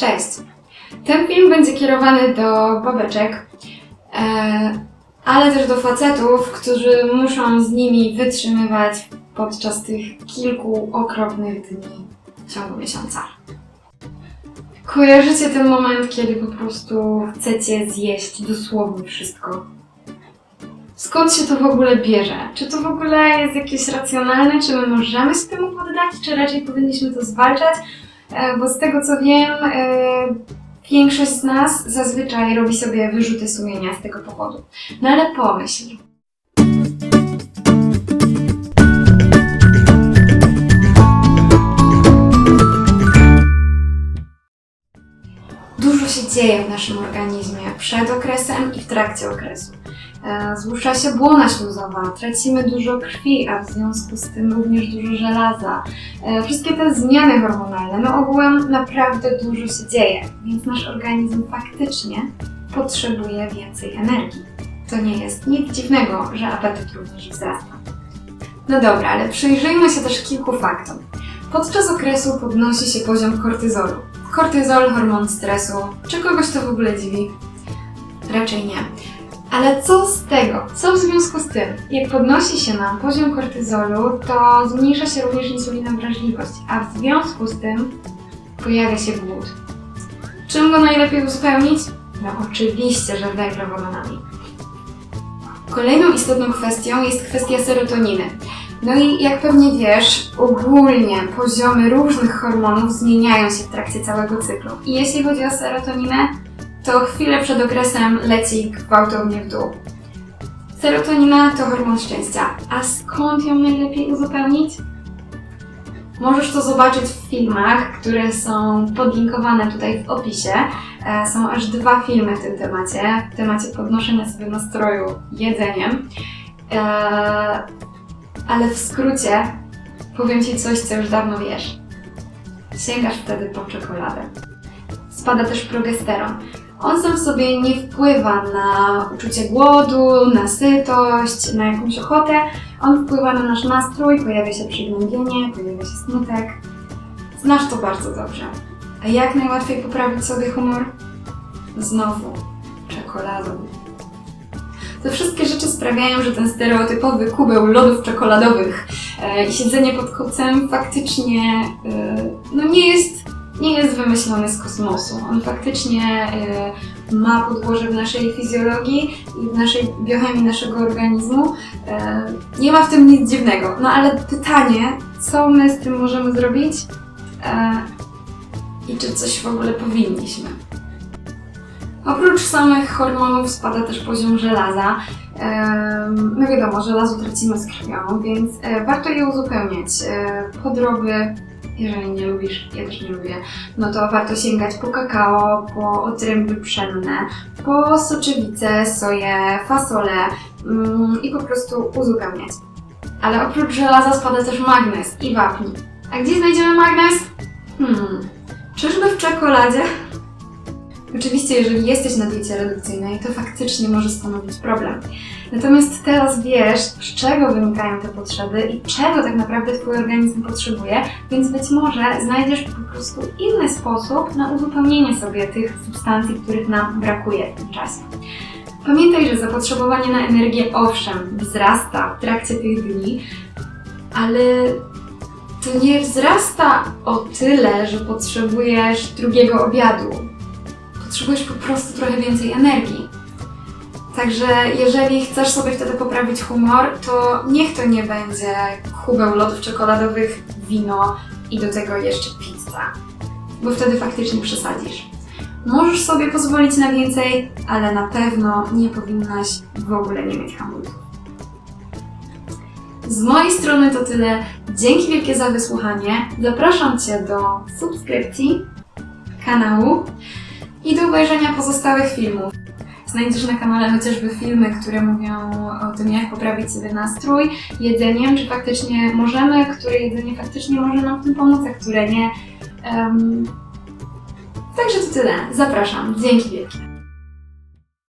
Cześć! Ten film będzie kierowany do babeczek, e, ale też do facetów, którzy muszą z nimi wytrzymywać podczas tych kilku okropnych dni w ciągu miesiąca. Kojarzycie ten moment, kiedy po prostu chcecie zjeść dosłownie wszystko? Skąd się to w ogóle bierze? Czy to w ogóle jest jakieś racjonalne? Czy my możemy się temu poddać? Czy raczej powinniśmy to zwalczać? E, Bo z tego co wiem, e, większość z nas zazwyczaj robi sobie wyrzuty sumienia z tego powodu. No ale pomyśl. Dużo się dzieje w naszym organizmie przed okresem i w trakcie okresu. E, Złuszcza się błona śluzowa, tracimy dużo krwi, a w związku z tym również dużo żelaza. E, Wszystkie te zmiany hormonalne, no ogółem naprawdę dużo się dzieje, więc nasz organizm faktycznie potrzebuje więcej energii. To nie jest nic dziwnego, że apetyt również wzrasta. No dobra, ale przyjrzyjmy się też kilku faktom. Podczas okresu podnosi się poziom kortyzolu. Kortyzol, hormon stresu. Czy kogoś to w ogóle dziwi? Raczej nie. Ale co z tego? Co w związku z tym? Jak podnosi się nam poziom kortyzolu, to zmniejsza się również insulina wrażliwość, a w związku z tym pojawia się głód. Czym go najlepiej uzupełnić? No oczywiście, że węglowodanami. Kolejną istotną kwestią jest kwestia serotoniny. No i jak pewnie wiesz, ogólnie poziomy różnych hormonów zmieniają się w trakcie całego cyklu. I jeśli chodzi o serotoninę, to chwilę przed okresem leci gwałtownie w dół. Serotonina to hormon szczęścia. A skąd ją najlepiej uzupełnić? Możesz to zobaczyć w filmach, które są podlinkowane tutaj w opisie. E, Są aż dwa filmy w tym temacie, w temacie podnoszenia sobie nastroju jedzeniem. E, Ale w skrócie powiem Ci coś, co już dawno wiesz. Sięgasz wtedy po czekoladę. Spada też progesteron. On sam w sobie nie wpływa na uczucie głodu, na sytość, na jakąś ochotę. On wpływa na nasz nastrój, pojawia się przygnębienie, pojawia się smutek. Znasz to bardzo dobrze. A jak najłatwiej poprawić sobie humor? Znowu czekoladą. Te wszystkie rzeczy sprawiają, że ten stereotypowy kubeł lodów czekoladowych e, i siedzenie pod kocem faktycznie e, no nie jest, nie jest wymyślony z kosmosu. On faktycznie e, ma podłoże w naszej fizjologii i w naszej biochemii naszego organizmu. E, nie ma w tym nic dziwnego. No ale pytanie, co my z tym możemy zrobić e, i czy coś w ogóle powinniśmy? Oprócz samych hormonów spada też poziom żelaza. No wiadomo, żelazo tracimy z krwią, więc warto je uzupełniać. Podroby, jeżeli nie lubisz, ja też nie lubię, no to warto sięgać po kakao, po otręby pszenne, po soczewice, soję, fasolę mm, i po prostu uzupełniać. Ale oprócz żelaza spada też magnez i wapń. A gdzie znajdziemy magnez? Hmm, czyżby w czekoladzie? Oczywiście, jeżeli jesteś na diecie redukcyjnej, to faktycznie może stanowić problem. Natomiast teraz wiesz, z czego wynikają te potrzeby i czego tak naprawdę Twój organizm potrzebuje, więc być może znajdziesz po prostu inny sposób na uzupełnienie sobie tych substancji, których nam brakuje w tym czasie. Pamiętaj, że zapotrzebowanie na energię owszem wzrasta w trakcie tych dni, ale to nie wzrasta o tyle, że potrzebujesz drugiego obiadu, potrzebujesz po prostu trochę więcej energii. Także jeżeli chcesz sobie wtedy poprawić humor, to niech to nie będzie kubeł lodów czekoladowych, wino i do tego jeszcze pizza. Bo wtedy faktycznie przesadzisz. Możesz sobie pozwolić na więcej, ale na pewno nie powinnaś w ogóle nie mieć hamulców. Z mojej strony to tyle. Dzięki wielkie za wysłuchanie. Zapraszam Cię do subskrypcji kanału i do obejrzenia pozostałych filmów. Znajdziesz na kanale chociażby filmy, które mówią o tym, jak poprawić sobie nastrój jedzeniem, czy faktycznie możemy, które jedzenie faktycznie może nam w tym pomóc, a które nie. Em, Także to tyle. Zapraszam. Dzięki wielkie.